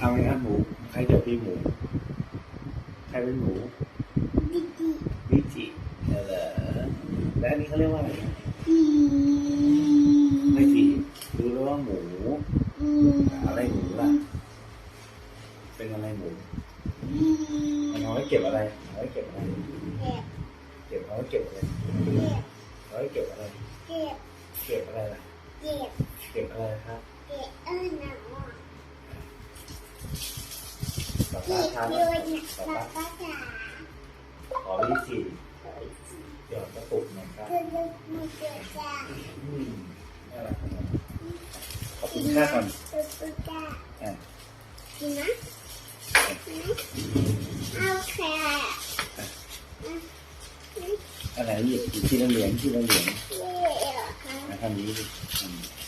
เอาไงครับหมู ใครจะเป็นหมู ใครเป็นหมูดิจิวิจิเออและอันนี้เขาเรียกว่าอะไรนะอีไม่ถีรู้แล้วว่าหมูอีอะไรหมูล่ะ เป็นอะไรหมูมันเอาไว้เก็บอะไรเอาไว้เก็บอะไร เก็บเก็บเอาไว้เก็บอะไรเก็บเอาไว้เก็บอะไร เก็บ เก็บอะไรล่ะ เก็บ เก็บอะไรครับ เก็บเอิ้นหนา ป้าทานป้าป้าจ๋าขอวิธีเดี๋ยวกระปุกหน่อยครับอืมขอบคุณค่าก่อนอะกินนะโอเคอะไรหยิบที่ละเหรียงที่ละเหรียญทำนี้ทำนี้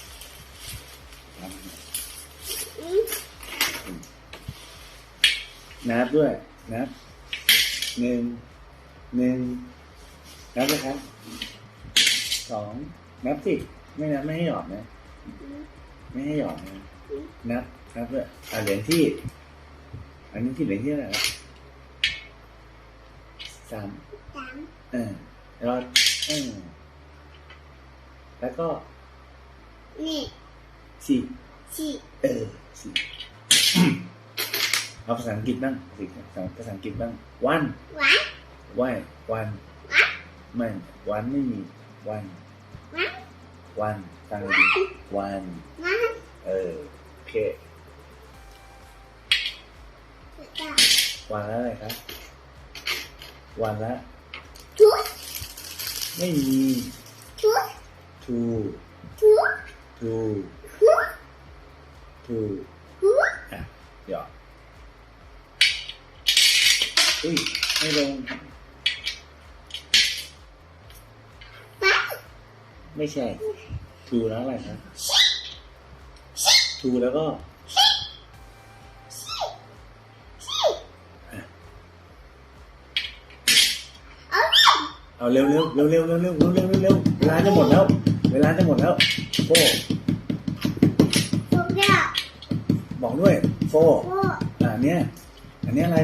นับด้วยนับหนึ่งหนึ่งนับเลยครับสองนับสิไม่นับไม่ให้หยอดนะอืมไม่ให้หยอดนะนับนับด้วยอ่าเหรียญที่ อันนี้ที่เหรียญที่อะไรครับสามสามเออแล้วเออแล้วก็นี่สี่สี่เออสี่ เอาภาษาอังกฤษบ้างสิภาษาอังกฤษบ้าง one หวาน why one ไม่ one ไม่มี one หวาน one ฟังดี one หวานเออโอเคจ้าวันแล้วอะไรครับ วันละทุกไม่มีทุก two ทุก two ทุก two ทุกอะหยอด อุ้ยไม่ลงป้าไม่ใช่ two แล้วอะไรครับ two แล้วก็เอาเอาเร็วเร็วเร็วเร็วเร็วเร็วเร็วเร็วเร็วเร็วเวลาจะหมดแล้ว เวลาจะหมดแล้วโฟทุกเดียวบอกด้วยโฟโอ้อ่าเนี้ยอันเนี้ยอะไร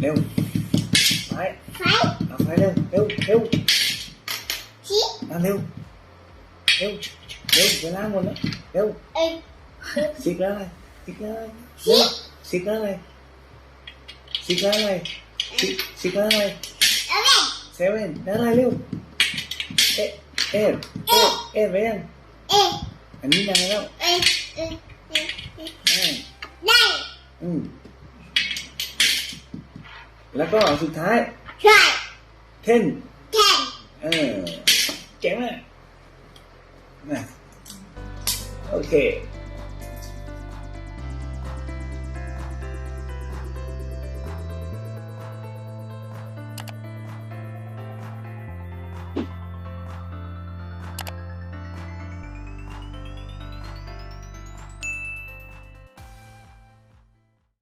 เร็วไปไฟเอาไปเร็วเร็วเร็วชี้มาเร็วเร็วเร็วเวลาหมดแล้วเร็วเอ้ยสิกแล้วอะไรสิกแล้วอะไรเร็วสิกแล้วอะไรสิกแล้วอะไรสิกสิกแล้วอะไรเอาไปเซเว่นแล้วอะไรเร็วเอ๊ะเอ๊ะเอ๊ะเอ๊ะไปยังเอ้ยอันนี้ยังไงแล้ว เอ้ยเอ้ยเอ้ยเอ้ย อ่า ได้ อืม แล้วก็สุดท้ายใช่เทนแทนเออเจ๋งมากนะโอเค